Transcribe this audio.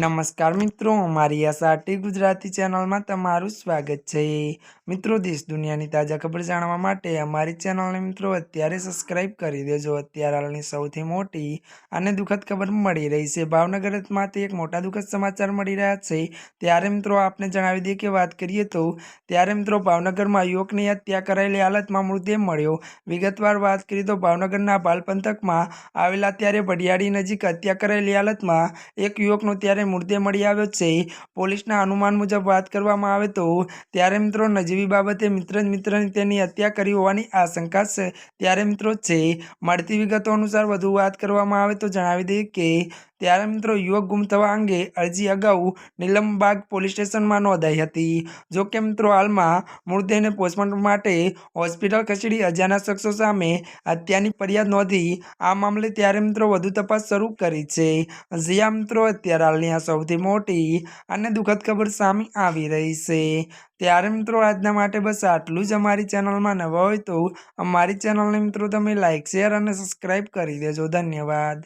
નમસ્કાર મિત્રો મારી આ સાટી ગુજરાતી ચેનલમાં તમારું સ્વાગત છે. મિત્રો, દેશ દુનિયાની તાજા ખબર જાણવા માટે અમારી ચેનલને મિત્રો અત્યારે સબસ્ક્રાઇબ કરી દેજો. અત્યારે હાલની સૌથી મોટી અને દુઃખદ ખબર મળી રહી છે. ભાવનગરમાંથી એક મોટા દુઃખદ સમાચાર મળી રહ્યા છે. ત્યારે મિત્રો, આપને જણાવી દઈએ કે વાત કરીએ તો, ત્યારે મિત્રો, ભાવનગરમાં યુવકની હત્યા કરાયેલી હાલતમાં મૃતદેહ મળ્યો. વિગતવાર વાત કરીએ તો, ભાવનગરના બાલપંથકમાં આવેલા ત્યારે ભડિયાળી નજીક હત્યા કરાયેલી હાલતમાં એક યુવકનો ત્યારે મૃતદેહ મળી આવ્યો છે. પોલીસના અનુમાન મુજબ વાત કરવામાં આવે તો ત્યારે મિત્રો નજીવી બાબતે મિત્ર જ મિત્રની તેની હત્યા કરી હોવાની આશંકા છે. ત્યારે મિત્રો છે. મળતી વિગતો અનુસાર વધુ વાત કરવામાં આવે તો જણાવી દઈએ કે ત્યારે મિત્રો યુવક ગુમ થવા અંગે અરજી અગાઉ નીલમબાગ પોલીસ સ્ટેશનમાં નોંધાઈ હતી. જો કે મિત્રો હાલમાં મૃતદેહને પોસ્ટમોર્ટમ માટે હોસ્પિટલ ખસેડી અજાના શખ્સો સામે હત્યાની ફરિયાદ નોંધી આ મામલે ત્યારે મિત્રો વધુ તપાસ શરૂ કરી છે. જ્યાં મિત્રો અત્યારે હાલની આ સૌથી મોટી અને દુઃખદ ખબર સામે આવી રહી છે. ત્યારે મિત્રો આજના માટે બસ આટલું જ અમારી ચેનલમાં નવા હોય તો અમારી ચેનલને મિત્રો તમે લાઇક શેર અને સબસ્ક્રાઈબ કરી દેજો. ધન્યવાદ.